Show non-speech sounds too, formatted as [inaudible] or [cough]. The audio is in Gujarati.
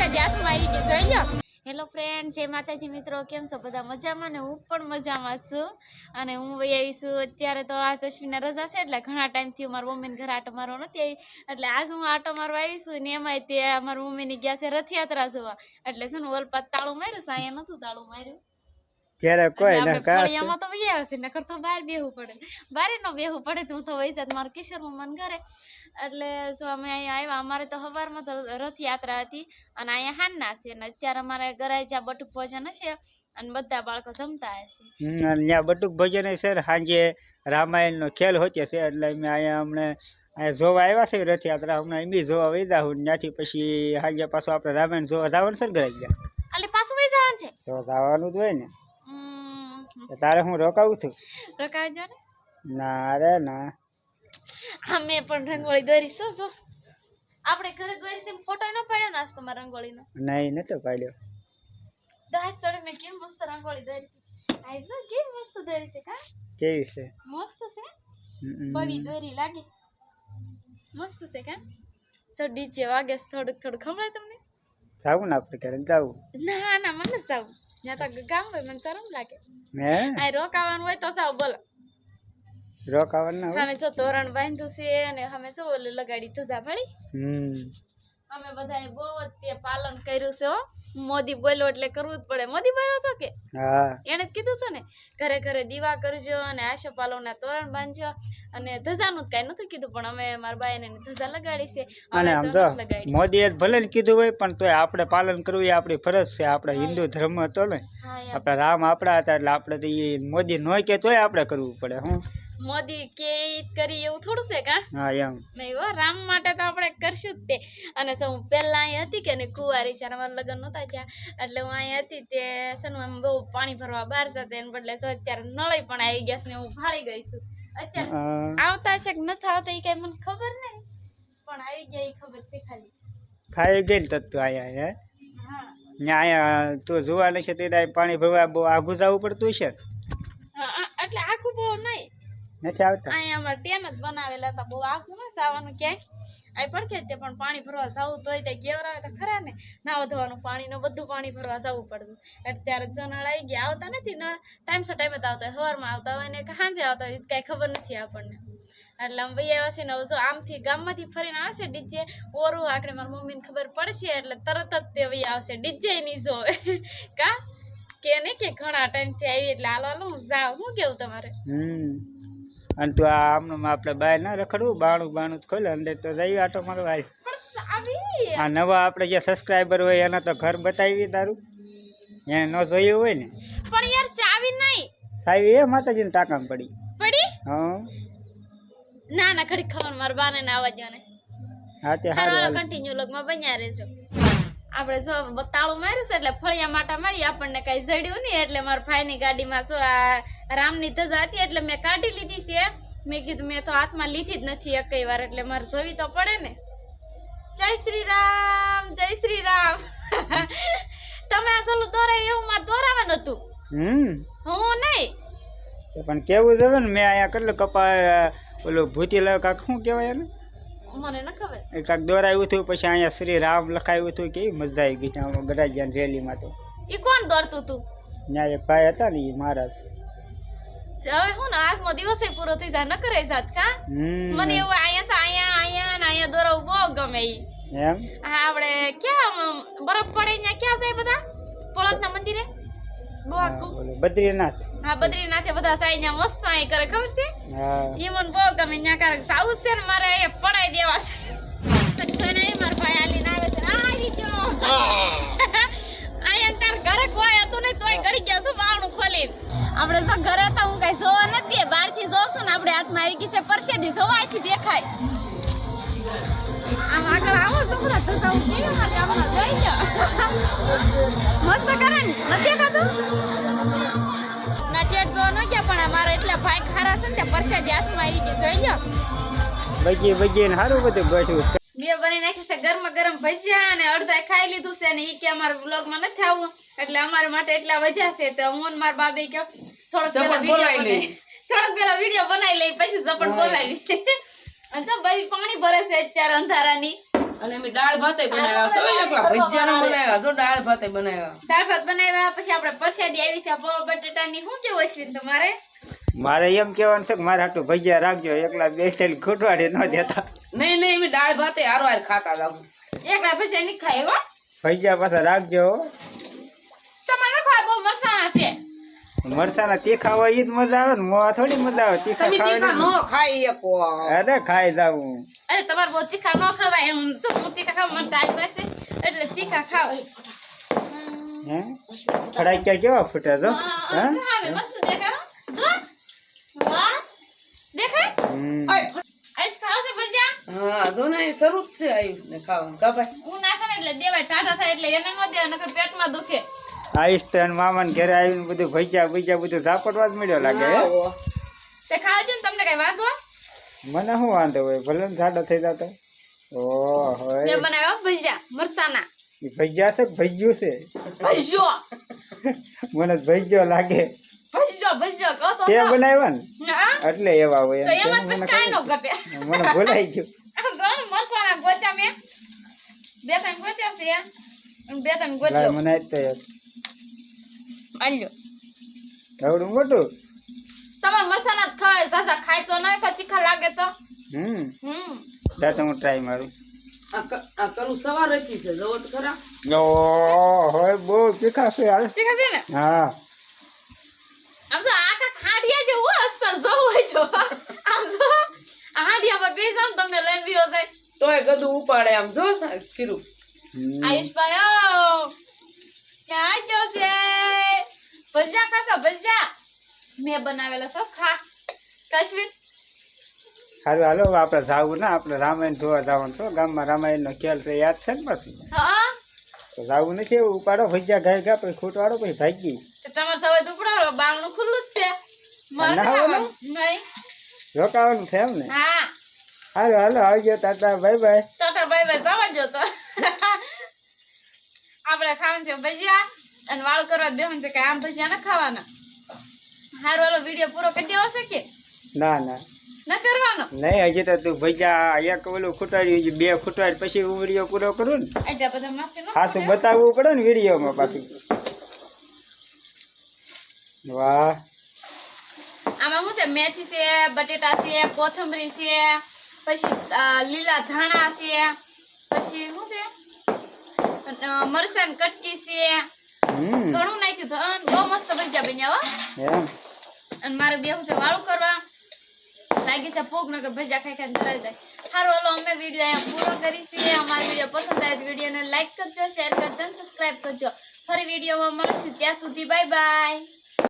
પ્રસાદી હાથમાં આવી ગઈ જોઈ લો હેલો ફ્રેન્ડ જય માતાજી મિત્રો કેમ છો? બધા મજામાં ને હું પણ મજામાં છું. અને હું વહી આવી છું. અત્યારે તો આ અશ્વિના રજા છે એટલે ઘણા ટાઈમથી મારા મમ્મીને ઘરે આટો મારવા નથી આવી. એટલે આજ હું આટો મારવા આવી છું ને એમાંય તે મારા મમ્મીની ગયા છે રથયાત્રા જોવા. એટલે છે ને ઓલપાત તાળું માર્યું છે અહીંયા નતું તાળું માર્યું. ક્યારે કોઈ ના ફળિયામાં તો વહી આવે છે નકર તો બહાર બેહવું પડે. બારે નો બેહવું પડે તો હું તો વૈસાદ મારું કિશોર મન ઘરે. એટલે શું અમે અહીંયા આવ્યા? અમારે તો સવારમાં તો રથયાત્રા હતી અને અહીંયા હાનના છે અને અત્યારે અમારે ઘરે જ્યાં બટુક ભોજન હશે અને બધા બાળકો જમતા હશે. ત્યાં બટુક ભજન છે સાંજે રામાયણનો ખેલ હોતે છે એટલે અમે અહીંયા અમને જોવા આવ્યા છે રથયાત્રા હમણાં એમ બી જોવા વૈદા હું ત્યાંથી પછી સાંજે પાછું આપણે રામાયણ જોવા જવાનું છે ઘરે ગયા એટલે પાછું વહી જવાનું છે? તો જવાનું જ હોય ને. હમ, તારે હું રોકાવું છું? રોકાવજો ને ના રે ના. અમે પણ રંગોળી દોરી શું શું? આપણે ઘરે દોરી તેમ ફોટો ન પાડ્યો નાસ્તો તમારા રંગોળીનો? નહીં નતો પાડ્યો. દાસ ચડે મેં કેમ મસ્ત રંગોળી દોરી આઈ જો કેમ મસ્ત દોરી છે કા? કેવી છે? મસ્ત છે? પવી દોરી લાગે. મસ્ત છે કા? તો ડીજે વાગે થોડુંક થોડુંક. સંભળાય તમને? જાવું ને આપણે ઘરે જાવું ના ના મને જાવ ત્યાં તો ગામ હોય મને સરમ લાગે. હે? આ રોકાવાનું હોય તો સાવ બોલો. રોકાવાનું ના અમે જો તોરણ બાંધ્યું છે અને અમે જો ઓલું લગાડી ભળી. અમે બધાએ બહુ જ તે પાલન કર્યું છે હો. મોદી બોલ્યો એટલે કરવું જ પડે. મોદી બોલ્યો તો કે? એને કીધું હતું ને. ઘરે ઘરે દીવા કરજો અને આશા પાલવના તોરણ બાંધજો. અને ધજાનું જ કાંઈ નથી કીધું પણ અમે મારા બાઈને ધજા લગાડી છે. અને આમ તો મોદીએ ભલે ને કીધું હોય પણ તોય આપણે પાલન કરવું એ આપણી ફરજ છે. આપણે હિન્દુ ધર્મ હતો ને. આપણા રામ આપણા હતા એટલે આપણે તો એ મોદી નો કે તોય આપણે કરવું પડે હું. મોદી કે કરી એવું થોડું છે કા? હા એમ. નહીં હો રામ માટે તો આપણે કરશું જ તે. અને સૌ હું પહેલા અહીં હતી કે ને કુંવારી છે મારા લગ્ન નહોતા થયા એટલે હું અહીં હતી તે છે ને આમ બહુ પાણી ભરવા બહાર જતા એને બદલે શું અત્યારે નળી પણ આવી ગયા ને હું ફાળી ગઈ છું. અત્યારે આવતા છે કે નથી આવતા એ કઈ મને ખબર નહીં. પણ આવી ગયા એ ખબર છે ખાલી. ખાઈ ગઈ ને તો તું આયા હે? હા. અહીંયા તું જોવા નથી તે પાણી ભરવા બહુ આઘું જવું પડતું છે હા, હા, એટલે આખું બહુ નહીં નથી આવતા? અહીંયા અમારે ટેન જ બનાવેલા હતા. બહુ આખું ના સાવાનું ક્યાંય. આ પડખે કે તે પણ પાણી ભરવા જવું તોય તે કેવરાવે તો ખરા ને. નાવા ધોવાનું પાણીનું બધું પાણી ભરવા જવું પડતું. અત્યારે જો નળ આવી ગયા. આવતા નથી નળ ટાઈમ સો ટાઈમે જ આવતા હોય. સવારમાં આવતા હોય ને સાંજે આવતા હોય. કાંઈ ખબર નથી આપણને. એટલે આમ ભાઈ આવ્યા છે ને જો આમથી ગામમાંથી ફરીને આવશે ડીજે. ઓરું આકડે મારી મમ્મીને ખબર પડશે એટલે તરત જ તે ભાઈ આવશે. ડીજે નહીં જોવે કા? કે ને કે ઘણા ટાઈમથી આવી. એટલે હાલો હાલો હું જાઉં. શું કેવું તમારે? હમ. અને તું આ આમનું આપણે બહાર ના રખડવું બાણું બાણું ખોલે અંદર તો રહી આટો મારો આવી આ નવા આપણે જે સબસ્ક્રાઈબર હોય એના તો ઘર બતાવી તારું. એને ન જોયું હોય ને. પણ યાર ચાવી નહીં. સાવી એ માતાજીને ટાંકામાં પડી. પડી? હા. ના ના ઘડી ખબર મારા બાને ના આવવા દો હા તે હારું કન્ટિન્યુ લગમાં બન્યા રહેજો. આપણે જો તાળું માર્યું છે એટલે ફળિયા માટા મારી આપણને કઈ જડ્યું નહીં એટલે મારા ભાઈની ગાડીમાં શું આ રામની ધજા હતી એટલે મેં કાઢી લીધી છે. મેં કીધું મેં તો હાથમાં લીધી જ નથી એકઈ વાર એટલે મારે જોવી તો પડે ને. જય શ્રી રામ જય શ્રી રામ. [laughs] તમે આ ચાલુ દોરાય એવું મારે દોરાવાનું હતું. હમ. હું નહીં. પણ કેવું છે ને મેં અહીંયા કેટલું કપા ઓલું ભૂતી લાવ કાંક શું કહેવાય એને? મને ન ખબર. એ કાંક દોરાયું હતું પછી અહીંયા શ્રી રામ લખાયું હતું કેવી મજા આવી ગઈ આમાં ગરાજિયાની રેલીમાં તો. એ કોણ દોરતું તું? ત્યાં એક ભાઈ હતા ને એ મહારાજ. હવે હું ને આજનો દિવસે પૂરો થઈ જાય ન કરે જાત કા? મને એવું અહીંયા તો અહીંયા અહીંયા ને અહીંયા દોરવું બહુ ગમે ઈ. એમ? હા આપણે ક્યાં બરફ પડે ત્યાં ક્યાં જાય બધા? પોળકના મંદિરે? બદ્રીનાથ. હા બદ્રીનાથે બધા સાઈ ત્યાં મસ્ત અહીં કરે ખબર છે? હા. ઈ મને બહુ ગમે ત્યાં ક્યારેક સાઉથ છે ને મારે અહીંયા પડાઈ દેવા છે. તો ને મારા ભાઈ હાલીને આવે છે. આ આવી ગયો પરસેદી દેખાય. આમ આગળ આવો છોકરા તો હું કેવી મારે ગામમાં જોઈ લો મસ્ત કરે ને. નથી દેખાતું? નટિયાટ જોવા ન ગયા પણ અમારા એટલા ભાઈ ખારા છે ને તે પરસાદ હાથમાં આવી ગઈ. જોઈ લો બગી બગી ને સારું બધું બેઠું છે. બે બની નાખી છે ગરમા ગરમ ભજીયા અને અડધા ખાઈ લીધું છે અને ઈ કે અમારા વ્લોગમાં નથી આવવું. એટલે અમારા માટે એટલા વધ્યા છે. તો હું મારા બાબે કહો થોડોક પેલા વીડિયો બનાવી. થોડોક પેલા વીડિયો બનાવી લઈ પછી ઝપટ બોલાવી. અને તો ભાઈ પાણી ભરે છે અત્યારે અંધારાની. અને અમે દાળ ભાતે બનાવ્યા છો. એકલા ભજીયાના બનાવ્યા જો દાળ ભાતે બનાવ્યા. દાળ ભાત બનાવ્યા પછી આપણે પ્રસાદી આવી છે પૌવા બટેટાની. શું કેવું અશ્વિન તમારે? મારે એમ કહેવાનું છે કે મારે હાટું ભજીયા રાખજો એકલા બે તેલ ખૂટવાડે ન દેતા. નહીં નહીં અમે દાળ ભાતે હારો હાર ખાતા જાવ એકલા ભજીયા નહીં ખાય હો. ભજીયા પાછા રાખજો તમારે ન ખાય બહુ મરસાણા છે મરસાના તીખા હોય ઈ જ મજા આવે ને મોં થોડી મજા આવે તીખા તમે તીખા ખાવાની. ન ખાઈ શકો. અરે ખાઈ જાવું અરે તમારે બહુ તીખા ન ખવાય એમ શું હું તીખા ખાવ મને દાળ પાસે એટલે તીખા ખાવ હે? ફડાક્યા કેવા ફૂટે જો હે હા, હવે મસ્ત દેખાય હો. જો. વાહ. દેખાય? હમ. ઓય આજ ખાવ છે ભજીયા હા જો ને એ શરૂ જ છે આયુષ ને ખાવાનું. કા ભાઈ? હું ના છે ને એટલે દેવાય ટાટા થાય એટલે એને ન દેવાય નકર પેટમાં દુખે. આઈશ તો મામાને ઘરે આવીને બધું ભજીયા ભજીયા બધું ઝાપટવા જ મળ્યો લાગે તે દે ને તમને કઈ વાંધો? મને શું વાંધો હોય? ભલે ને જાડો થઈ જતો ઓ હોય મેં બનાવ્યો ભજીયા મરસાના. ભજીયા છે ભજીયું છે? ભજીયો. [laughs] મને ભજ્યો લાગે. ભજીયો ભજીયો કહો તો તે બનાવ્યો ને? એટલે એવા હોય તો એમ પછી કાંઈ ગપે મને ભૂલાઈ ગયું. [laughs] મરસાના ગોચા મેં. બે ત્રણ ગોચા છે. બે ત્રણ ગોચા મને તો યાર. આલ્યો. આવડું મોટું? તમારે મરસાના ખાય સાસા ખાય તો ના ખાય તીખા લાગે તો? હમ. હમ. જા તો હું ટ્રાય મારું. આ કરું સવાર હતી છે જોવો તો ખરા. ઓ હોય બહુ તીખા છે હાલ. તીખા છે ને? હા. આમ તો આખા હાંડિયા જેવું અસલ જોવું હોય તો. આમ જો આ હાંડિયા પર બેસી જાવ તમને લઈને જાય. તોય ગદું ઉપાડે આમ જો કીરું. આયુષભાઈ ઓ ક્યાં ગયો છે? ભજીયા ખાશો ભજીયા? મેં બનાવેલા છો ખા. કાશ્મીર? સારું હાલો આપણે જાવું ને આપણે રામાયણ જોવા જવાનું છો. ગામમાં રામાયણ નો ખેલ છે યાદ છે ને પાછું? હા. તો જાવું નથી એવું ઉપાડો ભજીયા ગાય ગયા પછી ખૂટવાડો પછી ભાગી. તમારે સવાય તો ઉપડાવો બારણું ખુલ્લું જ છે? નહીં. રોકાવાનું છે એમ ને? હા. હાલો હાલો આવજો tata bye bye. Tata bye bye જવા જો તો. [laughs] આપણે ખાવાનું છે ભજીયા. અને વાળ કરવા બેહવાનું છે કે આમ ભજીયા ના ખાવાના. હારો વાળો વીડિયો પૂરો કરી દેવો છે કે? ના ના. ના કરવાનો? નહીં હજી તો તું ભજીયા એક ઓલું ખૂટાડ્યું બે ખૂટાડ પછી હું વીડિયો પૂરો કરું ને? એટલે બધા માથે હા શું બતાવવું પડે ને વિડીયોમાં પાછું? વાહ. આમાં શું છે? મેથી છે બટેટા છે કોથમરી છે પછી લીલા ધાણા છે પછી શું છે? મરસાન કટકી છે ઘણું નાખ્યું તો બહુ મસ્ત ભજીયા બન્યા હો. અને મારે બેહું છે વાળું કરવા. લાગી છે ભૂખ નગર ભજીયા ખાઈ ખાઈને ધરાઈ જાય. સારું હાલો અમે વીડિયો અહીંયા પૂરો કરી છીએ અમારો વીડિયો પસંદ આવે તો વિડીયોને લાઈક કરજો શેર કરજો અને સબસ્ક્રાઈબ કરજો. ફરી વિડીયોમાં મળશું. ત્યાં સુધી બાય બાય